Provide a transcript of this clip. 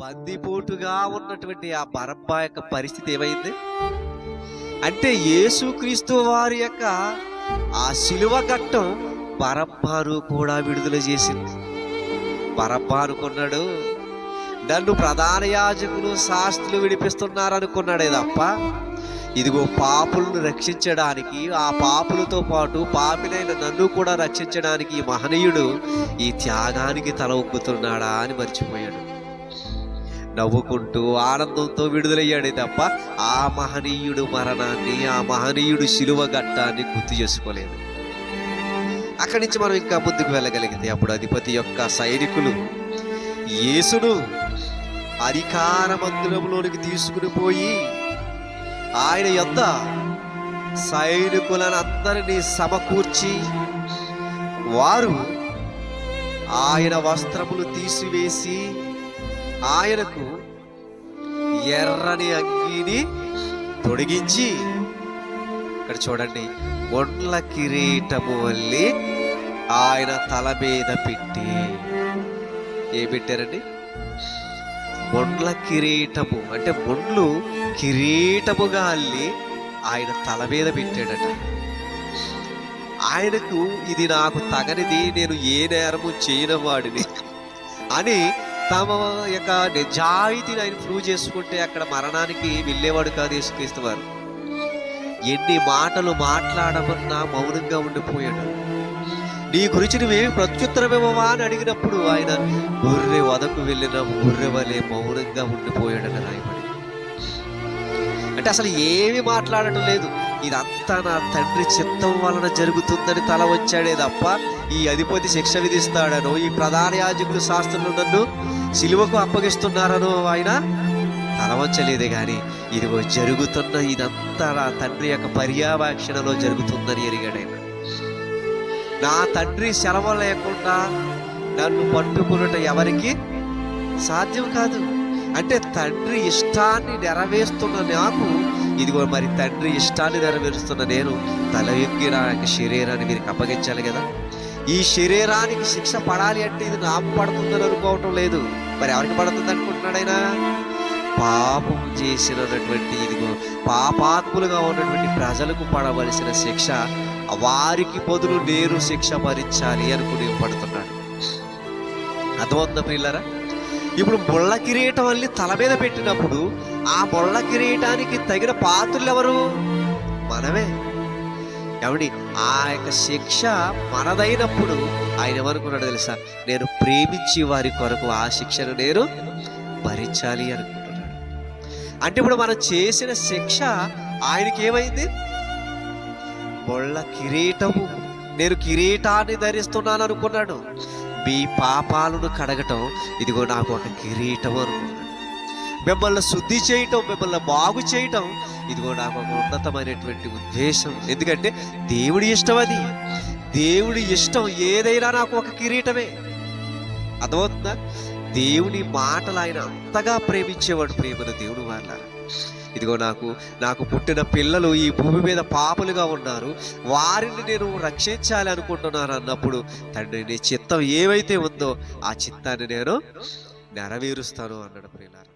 బందిపోటుగా ఉన్నటువంటి ఆ బరబ్బా యొక్క పరిస్థితి ఏమైంది? అంటే యేసుక్రీస్తు వారి యొక్క ఆ శిలువ ఘట్టం బరబ్బారు కూడా విడుదల చేసింది. బరబ్బా అనుకున్నాడు నన్ను ప్రధాన యాజకులు శాస్త్రులు విడిపిస్తున్నారనుకున్నాడే తప్ప ఇదిగో పాపులను రక్షించడానికి ఆ పాపులతో పాటు పాపినైన నన్ను కూడా రక్షించడానికి ఈ మహనీయుడు ఈ త్యాగానికి తల ఒగ్గుతున్నాడా అని మర్చిపోయాడు. నవ్వుకుంటూ ఆనందంతో విడుదలయ్యాడే తప్ప ఆ మహనీయుడు మరణాన్ని ఆ మహనీయుడు శిలువ ఘట్టాన్ని గుర్తు చేసుకోలేదు. అక్కడి నుంచి మనం ఇంకా ముందుకు వెళ్ళగలిగితే అప్పుడు అధిపతి యొక్క సైనికులు యేసును అధికార మందిరంలోనికి తీసుకుని పోయి ఆయన యొద్ద సైనికులను అందరినీ సమకూర్చి వారు ఆయన వస్త్రములు తీసివేసి ఆయనకు ఎర్రని అంగీని తొడిగించి ఇక్కడ చూడండి ఒండ్ల కిరీటము వల్లి ఆయన తల మీద పెట్టి ఏ పెట్టారండి? మొండ్ల కిరీటము అంటే మొండ్లు కిరీటముగా అల్లి ఆయన తల మీద పెట్టాడట. ఆయనకు ఇది నాకు తగనిది నేను ఏ నేరము చేయని వాడిని అని తమ యొక్క నిజాయితీని ఆయన ప్రూవ్ చేసుకుంటే అక్కడ మరణానికి వెళ్ళేవాడు కాదు యేసుక్రీస్తువారు ఎన్ని మాటలు మాట్లాడమన్నా మౌనంగా ఉండిపోయాడు. నీ గురించి నువ్వేమి ప్రత్యుత్తరం ఇవ్వవా అని అడిగినప్పుడు ఆయన గొర్రె వదకు వెళ్ళిన గొర్రె వలె మౌనంగా ఉండిపోయాడని రాయబడి అంటే అసలు ఏమి మాట్లాడటం లేదు. ఇదంతా నా తండ్రి చిత్తం వలన జరుగుతుందని తల వచ్చాడే తప్ప ఈ అధిపతి శిక్ష విధిస్తాడనో. ఈ ప్రధాన యాజకులు శాస్త్రులు నన్ను సిలువకు అప్పగిస్తున్నారనో ఆయన తలవంచలేదే కానీ ఇదిగో జరుగుతున్న ఇదంతా నా తండ్రి యొక్క పర్యావేక్షణలో జరుగుతుందని ఎరిగాడు నా తండ్రి సెలవు లేకుండా నన్ను పట్టుకున్నట ఎవరికి సాధ్యం కాదు. అంటే తండ్రి ఇష్టాన్ని నెరవేరుస్తున్న నాకు ఇదిగో మరి తండ్రి ఇష్టాన్ని నెరవేరుస్తున్న నేను తల ఎక్కి నా యొక్క శరీరాన్ని వీరికి అప్పగించాలి కదా. ఈ శరీరానికి శిక్ష పడాలి అంటే ఇది నాకు పడుతుందని అనుకోవటం లేదు. మరి ఎవరికి పడుతుంది అనుకుంటున్నాడైనా పాపం చేసినటువంటి ఇదిగో పాపాత్ములుగా ఉన్నటువంటి ప్రజలకు పడవలసిన శిక్ష వారికి బదులు నేను శిక్ష భరించాలి అనుకుని పడుతున్నాడు. అర్థమవుతుందా ప్రియులరా? ఇప్పుడు ముళ్ళ కిరీటం అల్లి తల మీద పెట్టినప్పుడు ఆ ముళ్ళ కిరీటానికి తగిన పాత్రలు ఎవరు? మనమే. ఏమండి ఆ యొక్క శిక్ష మనదైనప్పుడు ఆయన ఏమనుకున్నాడు తెలుసా? నేను ప్రేమించి వారి కొరకు ఆ శిక్షను నేను భరించాలి అనుకుంటున్నాడు. అంటే ఇప్పుడు మనం చేసిన శిక్ష ఆయనకి ఏమైంది? ముళ్ళ కిరీటము. నేను కిరీటాన్ని ధరిస్తున్నాను అనుకున్నాడు మీ పాపాలను కడగటం ఇదిగో నాకు ఒక కిరీటం అనుకున్నాడు మిమ్మల్ని శుద్ధి చేయటం మిమ్మల్ని బాగు చేయటం ఇదిగో నాకు ఒక ఉన్నతమైనటువంటి ఉద్దేశం. ఎందుకంటే దేవుడి ఇష్టం అది. దేవుడి ఇష్టం ఏదైనా నాకు ఒక కిరీటమే. అర్థమవుతుందా? దేవుని మాటలు ఆయన అంతగా ప్రేమించేవాడు ప్రేమను దేవుడు వాళ్ళ ఇదిగో నాకు నాకు పుట్టిన పిల్లలు ఈ భూమి మీద పాపులుగా ఉన్నారు. వారిని నేను రక్షించాలి అనుకుంటున్నాను అన్నప్పుడు తండ్రి నీ చిత్తం ఏవైతే ఉందో ఆ చిత్తాన్ని నేను నెరవేరుస్తాను అన్నాడు ప్రియులారా.